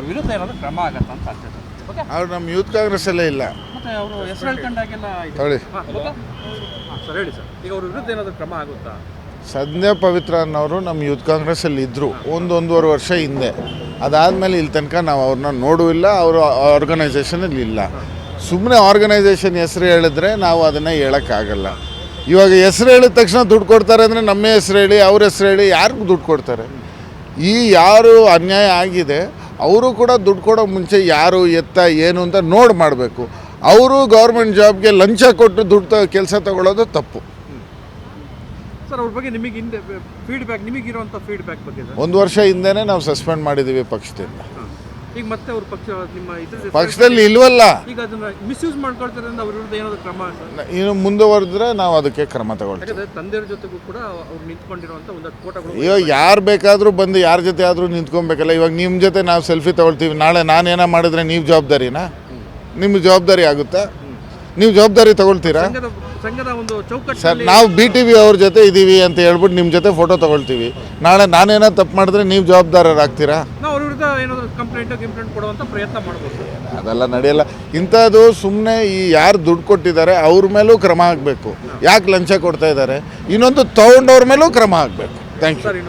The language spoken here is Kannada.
ಅವ್ರ ವಿರುದ್ಧ ಏನಾದರೂ ಕ್ರಮ ಆಗತ್ತೆ ಅಂತ ಅನ್ಸುತ್ತೆ ಓಕೆ ಅವ್ರು ನಮ್ಮ ಯೂತ್ ಕಾಂಗ್ರೆಸ್ಸಲ್ಲೇ ಇಲ್ಲ. ಮತ್ತೆ ಅವರು ಹೆಸರು ಹೇಳ್ಕೊಂಡಾಗೆಲ್ಲ ಇದೆ. ತಗೊಳ್ಳಿ ಹಾ, ಓಕೆ? ಹಾ, ಸರ್ ಹೇಳಿ ಸರ್. ಈಗ ಅವ್ರ ವಿರುದ್ಧ ಏನಾದರೂ ಕ್ರಮ ಆಗುತ್ತಾ? ಸಂಧ್ಯಾ ಪವಿತ್ರ ಅನ್ನೋರು ನಮ್ಮ ಯೂತ್ ಕಾಂಗ್ರೆಸ್ಸಲ್ಲಿ ಇದ್ದರು ಒಂದು ಒಂದೂವರೆ ವರ್ಷ ಹಿಂದೆ. ಅದಾದಮೇಲೆ ಇಲ್ಲಿ ತನಕ ನಾವು ಅವ್ರನ್ನ ನೋಡುವಿಲ್ಲ ಅವರು ಆರ್ಗನೈಸೇಷನಲ್ಲಿ ಇಲ್ಲ. ಸುಮ್ಮನೆ ಆರ್ಗನೈಸೇಷನ್ ಹೆಸರು ಹೇಳಿದ್ರೆ ನಾವು ಅದನ್ನು ಹೇಳೋಕ್ಕಾಗಲ್ಲ. ಇವಾಗ ಹೆಸರು ಹೇಳಿದ ತಕ್ಷಣ ದುಡ್ಡು ಕೊಡ್ತಾರೆ ಅಂದರೆ ನಮ್ಮ ಹೆಸರು ಹೇಳಿ ಅವ್ರ ಹೆಸರು ಹೇಳಿ ಯಾರಿಗೂ ದುಡ್ಡು ಕೊಡ್ತಾರೆ? ಈ ಯಾರು ಅನ್ಯಾಯ ಆಗಿದೆ ಅವರು ಕೂಡ ದುಡ್ಡು ಕೊಡೋ ಮುಂಚೆ ಯಾರು ಎತ್ತ ಏನು ಅಂತ ನೋಡಿ ಮಾಡಬೇಕು. ಅವರು ಗೌರ್ಮೆಂಟ್ ಜಾಬ್ಗೆ ಲಂಚ ಕೊಟ್ಟು ದುಡ್ಡು ಕೆಲಸ ತಗೊಳ್ಳೋದು ತಪ್ಪು. ಸರ್ ಅವ್ರ ಬಗ್ಗೆ ನಿಮಗೆ ಹಿಂದೆ ಫೀಡ್ಬ್ಯಾಕ್ ನಿಮಗಿರುವಂಥ ಫೀಡ್ಬ್ಯಾಕ್ ಬಗ್ಗೆ ಒಂದು ವರ್ಷ ಹಿಂದೆನೇ ನಾವು ಸಸ್ಪೆಂಡ್ ಮಾಡಿದ್ದೀವಿ ಪಕ್ಷದಿಂದ. ಈಗ ಮತ್ತೆ ಅವ್ರ ಪಕ್ಷ ನಿಮ್ಮ ಇದ್ರ ಪಕ್ಷದಲ್ಲಿ ಇಲ್ವಲ್ಲ? ಈಗ ಅದನ್ನ ಮಿಸ್ಯೂಸ್ ಮಾಡ್ಕೊಳ್ತಾರೆ ಅಂದ್ರೆ ಅವ್ರ ವಿರುದ್ಧ ಏನಾದ್ರು ಕ್ರಮ ಇನ್ನು ಮುಂದುವರೆದ್ರೆ ನಾವು ಅದಕ್ಕೆ ಕ್ರಮ ತಗೊಳ್ತೀವಿ. ಯಾಕಂದ್ರೆ ತಂದೆಯವ್ರ ಜೊತೆಗೂ ಕೂಡ ಅವ್ರು ನಿಂತ್ಕೊಂಡಿರುವಂತ ಒಂದಷ್ಟು ಫೋಟೋಗಳು ಇವಾಗ ಯಾರು ಬೇಕಾದರೂ ಬಂದು ಯಾರ ಜೊತೆ ಆದರೂ ನಿಂತ್ಕೊಬೇಕಲ್ಲ. ಇವಾಗ ನಿಮ್ಮ ಜೊತೆ ನಾವು ಸೆಲ್ಫಿ ತಗೊಳ್ತೀವಿ. ನಾಳೆ ನಾನೇನ ಮಾಡಿದ್ರೆ ನೀವು ಜವಾಬ್ದಾರಿನಾ? ನಿಮ್ಮ ಜವಾಬ್ದಾರಿ ಆಗುತ್ತಾ? ನೀವು ಜವಾಬ್ದಾರಿ ತಗೊಳ್ತೀರಾ? ಸಂಘದ ಒಂದು ಒಂದು ಸರ್ ನಾವು ಬಿ ಟಿ ವಿ ಅವ್ರ ಜೊತೆ ಇದ್ದೀವಿ ಅಂತ ಹೇಳ್ಬಿಟ್ಟು ನಿಮ್ಮ ಜೊತೆ ಫೋಟೋ ತಗೊಳ್ತೀವಿ. ನಾಳೆ ನಾನೇನೋ ತಪ್ಪು ಮಾಡಿದ್ರೆ ನೀವು ಜವಾಬ್ದಾರರಾಗ್ತೀರಾ? ವಿರುದ್ಧ ಏನಾದರೂ ಕಂಪ್ಲೇಂಟ್ ಕೊಡುವಂಥ ಪ್ರಯತ್ನ ಮಾಡ್ಬೋದು ಅದೆಲ್ಲ ನಡೆಯಲ್ಲ. ಇಂಥದ್ದು ಸುಮ್ಮನೆ ಈ ಯಾರು ದುಡ್ಡು ಕೊಟ್ಟಿದ್ದಾರೆ ಅವ್ರ ಮೇಲೂ ಕ್ರಮ ಆಗಬೇಕು ಯಾಕೆ ಲಂಚ ಕೊಡ್ತಾ ಇದ್ದಾರೆ? ಇನ್ನೊಂದು ತಗೊಂಡವ್ರ ಮೇಲೂ ಕ್ರಮ ಆಗಬೇಕು ಥ್ಯಾಂಕ್ ಯು